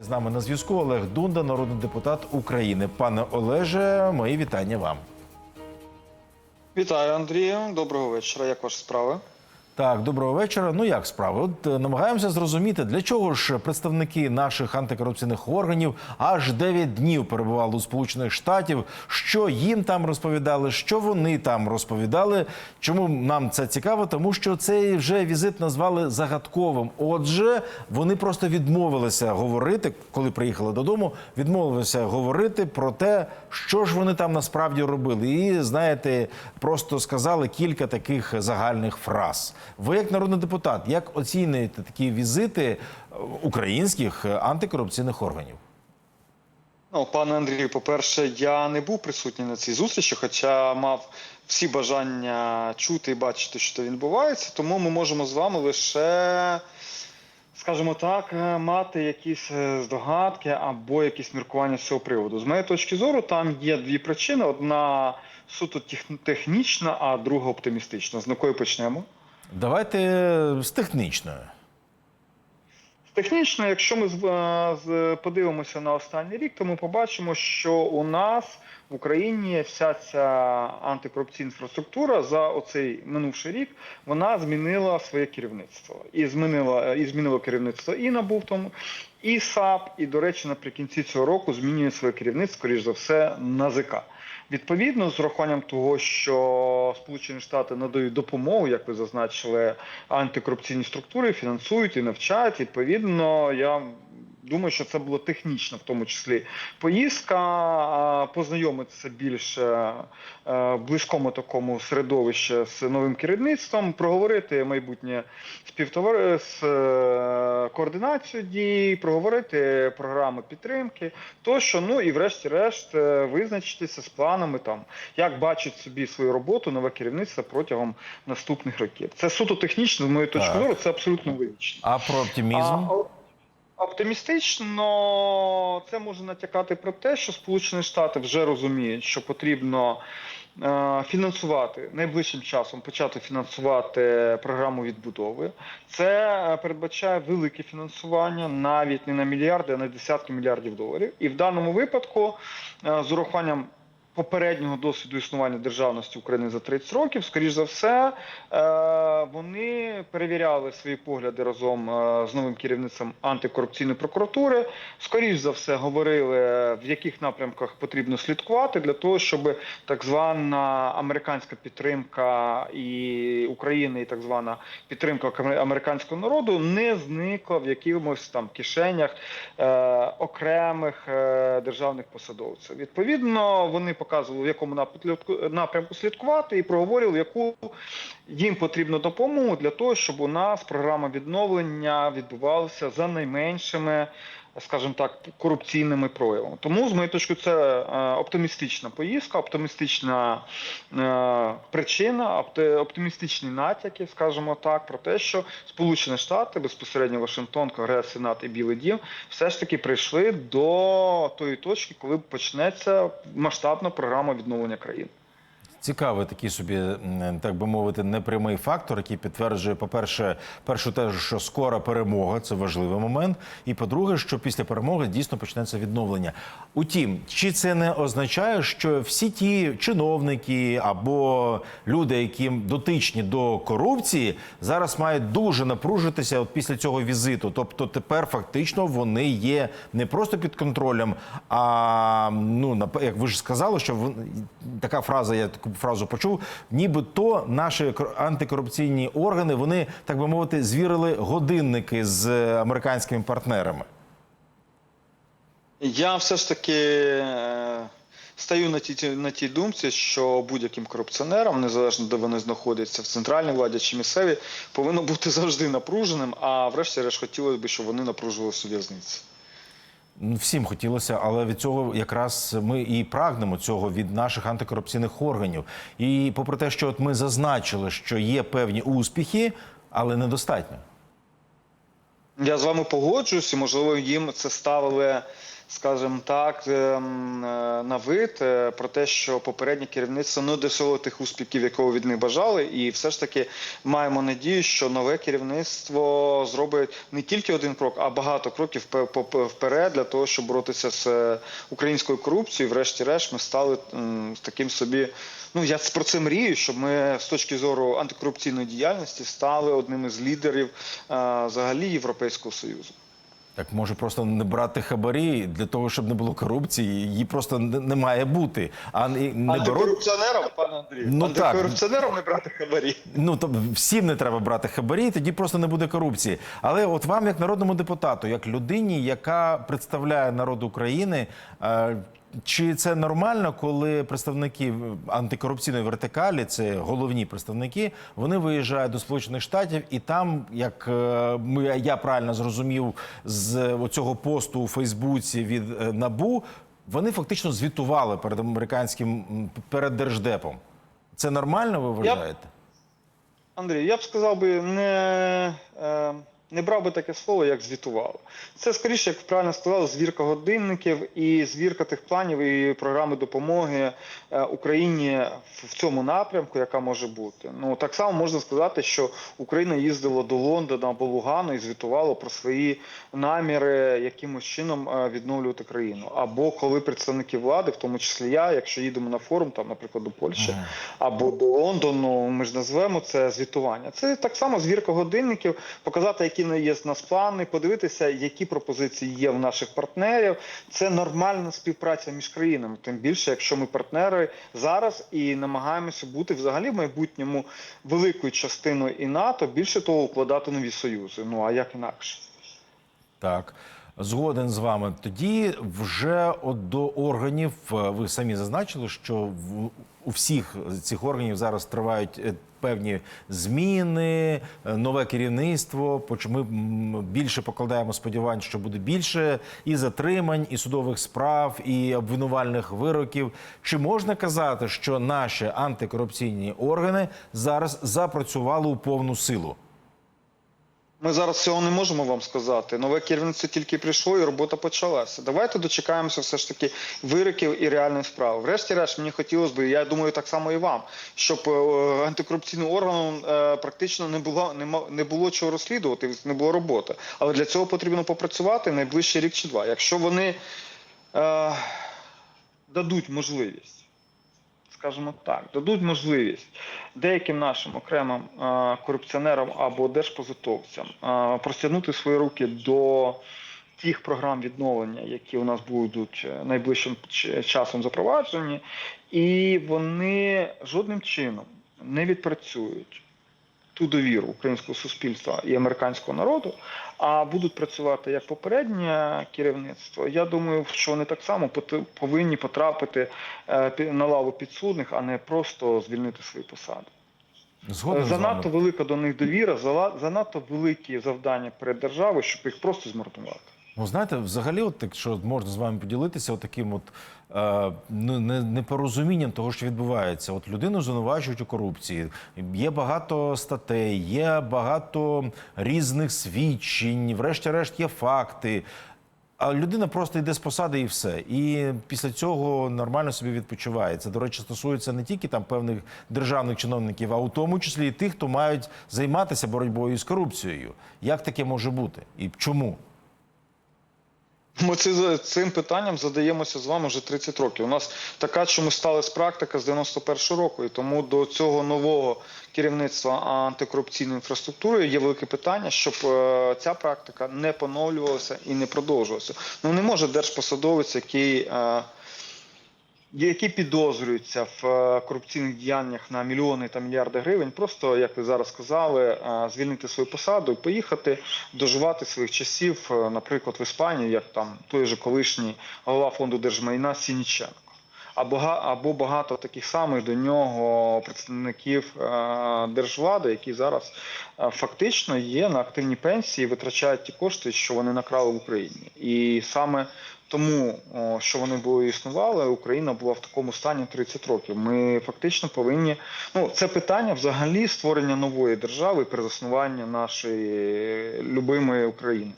З нами на зв'язку Олег Дунда, народний депутат України. Пане Олеже, мої вітання вам. Вітаю, Андрію. Доброго вечора. Як ваші справи? Так, доброго вечора. Ну як справи? От е, намагаємося зрозуміти, для чого ж представники наших антикорупційних органів аж 9 днів перебували у Сполучених Штатів. Що їм там розповідали, що вони там розповідали. Чому нам це цікаво? Тому що цей вже візит назвали загадковим. Отже, вони просто відмовилися говорити, коли приїхали додому. Відмовилися говорити про те, що ж вони там насправді робили. І знаєте, просто сказали кілька таких загальних фраз. Ви, як народний депутат, як оцінюєте такі візити е, українських е, антикорупційних органів? Ну, пане Андрію, по-перше, я не був присутній на цій зустрічі, хоча мав всі бажання чути і бачити, що відбувається. Тому ми можемо з вами лише, скажімо так, е, мати якісь здогадки або якісь міркування з цього приводу. З моєї точки зору, там є дві причини: одна суто тех- технічна, а друга оптимістична. З якої почнемо? Давайте з технічної. Технічно, якщо ми е, подивимося на останній рік, то ми побачимо, що у нас в Україні вся ця антикорупційна інфраструктура за оцей минувший рік вона змінила своє керівництво. І змінила і змінило керівництво і НАБУ і САП, і, до речі, наприкінці цього року змінює своє керівництво, скоріш за все, НАЗК. Відповідно, з урахуванням того, що Сполучені Штати надають допомогу, як ви зазначили, антикорупційні структури, фінансують і навчають. Відповідно, я думаю, що це було технічно, в тому числі поїздка, познайомитися більш е, в близькому такому середовищі з новим керівництвом, проговорити майбутнє співтовари з е, координацію дій, проговорити програми підтримки, тощо, ну і врешті-решт е, визначитися з планами там, як бачить собі свою роботу нове керівництво протягом наступних років. Це суто технічно, з моєї точки зору, це абсолютно визначено. А про оптимізм? А, Оптимістично це може натякати про те, що Сполучені Штати вже розуміють, що потрібно е, фінансувати найближчим часом почати фінансувати програму відбудови. Це е, передбачає велике фінансування навіть не на мільярди, а на десятки мільярдів доларів. І в даному випадку е, з урахуванням. Попереднього досвіду існування державності України за 30 років, скоріш за все, е, вони перевіряли свої погляди разом е, з новим керівництвом антикорупційної прокуратури. Скоріш за все, говорили, в яких напрямках потрібно слідкувати для того, щоб так звана американська підтримка і України, і так звана підтримка американського народу не зникла в якихось там кишенях е, окремих державних посадовців. Відповідно, вони показували, в якому напрямку- слідкувати, і проговорили, яку їм потрібно допомогу для того, щоб у нас програма відновлення відбувалася за найменшими. Скажімо так, корупційними проявами. Тому, з моєї точки, це е, оптимістична поїздка, оптимістична е, причина, опти- оптимістичні натяки, скажімо так, про те, що Сполучені Штати, безпосередньо Вашингтон, Конгрес, Сенат і Білий Дім, все ж таки прийшли до тої точки, коли почнеться масштабна програма відновлення країни. Цікавий такий собі, так би мовити, непрямий фактор, який підтверджує, по-перше, першу те, що скора перемога це важливий момент. І по-друге, що після перемоги дійсно почнеться відновлення. Утім, чи це не означає, що всі ті чиновники або люди, які дотичні до корупції, зараз мають дуже напружитися от після цього візиту? Тобто тепер фактично вони є не просто під контролем, а ну як ви ж сказали, що така фраза, я фразу почув, нібито наші кор- антикорупційні органи, вони так би мовити, звірили годинники з е, американськими партнерами. Я все ж таки е, стаю на тій, на тій думці, що будь-яким корупціонерам, незалежно де вони знаходяться в центральній владі чи місцевій, повинно бути завжди напруженим. А врешті-решт хотілося б, щоб вони напружувалися у в'язниці. Ну, Всім хотілося, але від цього якраз ми і прагнемо цього від наших антикорупційних органів. І попри те, що от ми зазначили, що є певні успіхи, але недостатньо. Я з вами погоджуюсь, і можливо їм це ставили, скажімо так, ем, е, на вид е, про те, що попереднє керівництво не досило тих успіхів, якого від них бажали, і все ж таки маємо надію, що нове керівництво зробить не тільки один крок, а багато кроків пе- вперед для того, щоб боротися з е, українською корупцією. Врешті-решт, ми стали таким собі. Ну я про це мрію, щоб ми з точки зору антикорупційної діяльності стали одним із лідерів взагалі Європейського союзу. Так може просто не брати хабарі для того, щоб не було корупції. Її просто не, має бути. А не, корупціонером, пане Андрію, Ну, так. антикорупціонерам не брати хабарі. Ну то всім не треба брати хабарі, тоді просто не буде корупції. Але от вам, як народному депутату, як людині, яка представляє народ України. Чи це нормально, коли представники антикорупційної вертикалі, це головні представники, вони виїжджають до Сполучених Штатів, і там, як е, я правильно зрозумів з цього посту у Фейсбуці від е, Набу, вони фактично звітували перед американським перед держдепом. Це нормально, ви вважаєте? Андрій, я б сказав би, не, е, не брав би таке слово, як звітували. Це скоріше, як правильно сказали, звірка годинників і звірка тих планів і програми допомоги е, Україні в- в цьому напрямку, яка може бути. Ну так само можна сказати, що Україна їздила до Лондона або Лугану і звітувала про свої наміри якимось чином е, відновлювати країну. Або коли представники влади, в тому числі я, якщо їдемо на форум, там, наприклад, до Польщі або до Лондону, ми ж назвемо це звітування. Це так само звірка годинників, показати, які на- є з нас плани, подивитися, які пропозиції є в наших партнерів. Це нормальна співпраця між країнами. Тим більше, якщо ми партнери зараз і намагаємося бути взагалі в майбутньому великою частиною і НАТО, більше того, укладати нові союзи. Ну а як інакше? Так, згоден з вами. Тоді вже от до органів е, ви самі зазначили, що в у всіх цих органів зараз тривають е, певні зміни, е, нове керівництво. Ми більше покладаємо сподівань, що буде більше і затримань, і судових справ, і обвинувальних вироків. Чи можна казати, що наші антикорупційні органи зараз запрацювали у повну силу? Ми зараз цього не можемо вам сказати. Нове керівництво тільки прийшло і робота почалася. Давайте дочекаємося все ж таки вироків і реальної справи. Врешті-решт, мені хотілося б, я думаю, так само і вам, щоб е, антикорупційним органам е, практично не було не було чого розслідувати, не було роботи. Але для цього потрібно попрацювати найближчий рік чи два. Якщо вони е, дадуть можливість скажімо так, дадуть можливість деяким нашим окремим е, корупціонерам або держпозитовцям е, простягнути свої руки до тих програм відновлення, які у нас будуть е, найближчим часом запроваджені, і вони жодним чином не відпрацюють ту довіру українського суспільства і американського народу, а будуть працювати як попереднє керівництво. Я думаю, що вони так само повинні потрапити е, на лаву підсудних, а не просто звільнити свої посади. Згодом. Занадто велика до них довіра, занадто великі завдання перед державою, щоб їх просто змордувати. Ну, знаєте, взагалі, от якщо можна з вами поділитися, от таким от е, непорозумінням того, що відбувається. От людину звинувачують у корупції. Є багато статей, є багато різних свідчень, врешті-решт є факти. А людина просто йде з посади і все. І після цього нормально собі відпочиває. Це, до речі, стосується не тільки там певних державних чиновників, а у тому числі і тих, хто мають займатися боротьбою з корупцією. Як таке може бути? І чому? Ми цим питанням задаємося з вами вже 30 років. У нас така чому сталася практика з 91-го року, і тому до цього нового керівництва антикорупційної інфраструктури є велике питання, щоб е, ця практика не поновлювалася і не продовжувалася. Ну не може держпосадовець, який е, які підозрюються в е, корупційних діяннях на мільйони та мільярди гривень, просто як ви зараз сказали, е, звільнити свою посаду і поїхати доживати своїх часів, е, наприклад, в Іспанії, як там той же колишній голова фонду держмайна Сініченко. або, багато таких самих до нього представників держвлади, які зараз фактично є на активній пенсії, витрачають ті кошти, що вони накрали в Україні. І саме тому, що вони були існували, Україна була в такому стані 30 років. Ми фактично повинні. Ну, це питання взагалі створення нової держави, при перезаснування нашої любимої України.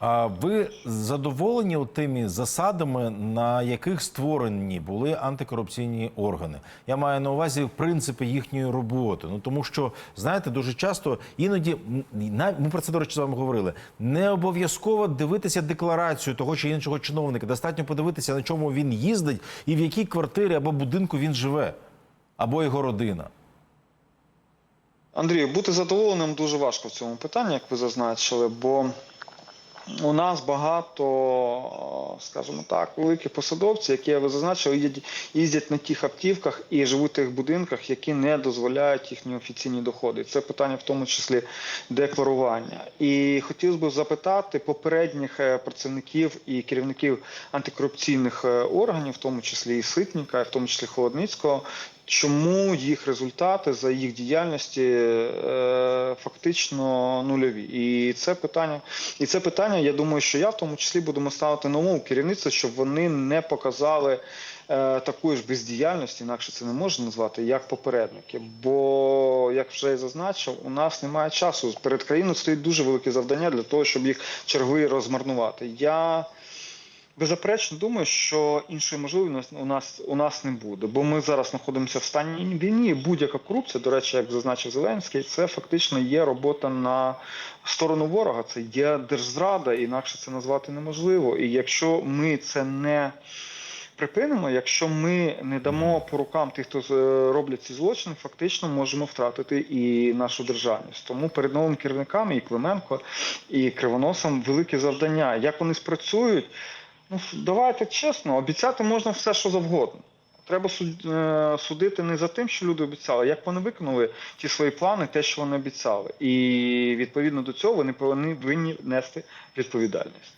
Ви задоволені тими засадами, на яких створені були антикорупційні органи? Я маю на увазі принципи їхньої роботи. Ну тому що знаєте, дуже часто іноді ми про це до речі з вами говорили. Не обов'язково дивитися декларацію того чи іншого чиновника. Достатньо подивитися, на чому він їздить і в якій квартирі або будинку він живе, або його родина. Андрію, бути задоволеним дуже важко в цьому питанні, як ви зазначили, бо у нас багато, скажімо так, великих посадовців, які ви зазначили, їздять, на тих автівках і живуть в тих будинках, які не дозволяють їхні офіційні доходи. Це питання в тому числі декларування. І хотілося б запитати попередніх е, працівників і керівників антикорупційних е, органів, в тому числі і Ситніка, в тому числі Холодницького, чому їх результати за їх діяльності е, фактично нульові. І це питання, і це питання, я думаю, що я в тому числі будемо ставити на умову керівництва, щоб вони не показали е, такої ж бездіяльності, інакше це не можна назвати, як попередники. Бо, як вже я зазначив, у нас немає часу. Перед країною стоїть дуже велике завдання для того, щоб їх чергові розмарнувати. Я Беззаперечно думаю, що іншої можливості у нас у нас не буде, бо ми зараз знаходимося в стані війні. Будь-яка корупція, до речі, як зазначив Зеленський, це фактично є робота на сторону ворога. Це є держзрада, інакше це назвати неможливо. І якщо ми це не припинимо, якщо ми не дамо по рукам тих, хто е, роблять ці злочини, фактично можемо втратити і нашу державність. Тому перед новими керівниками і Клименко, і Кривоносом велике завдання. Як вони спрацюють? Ну, давайте чесно, обіцяти можна все, що завгодно. Треба е, судити не за тим, що люди обіцяли, як вони виконали ті свої плани, те, що вони обіцяли. І відповідно до цього вони повинні, нести відповідальність.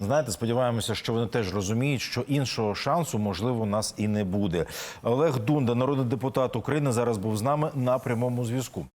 Знаєте, сподіваємося, що вони теж розуміють, що іншого шансу можливо нас і не буде. Олег Дунда, народний депутат України, зараз був з нами на прямому зв'язку.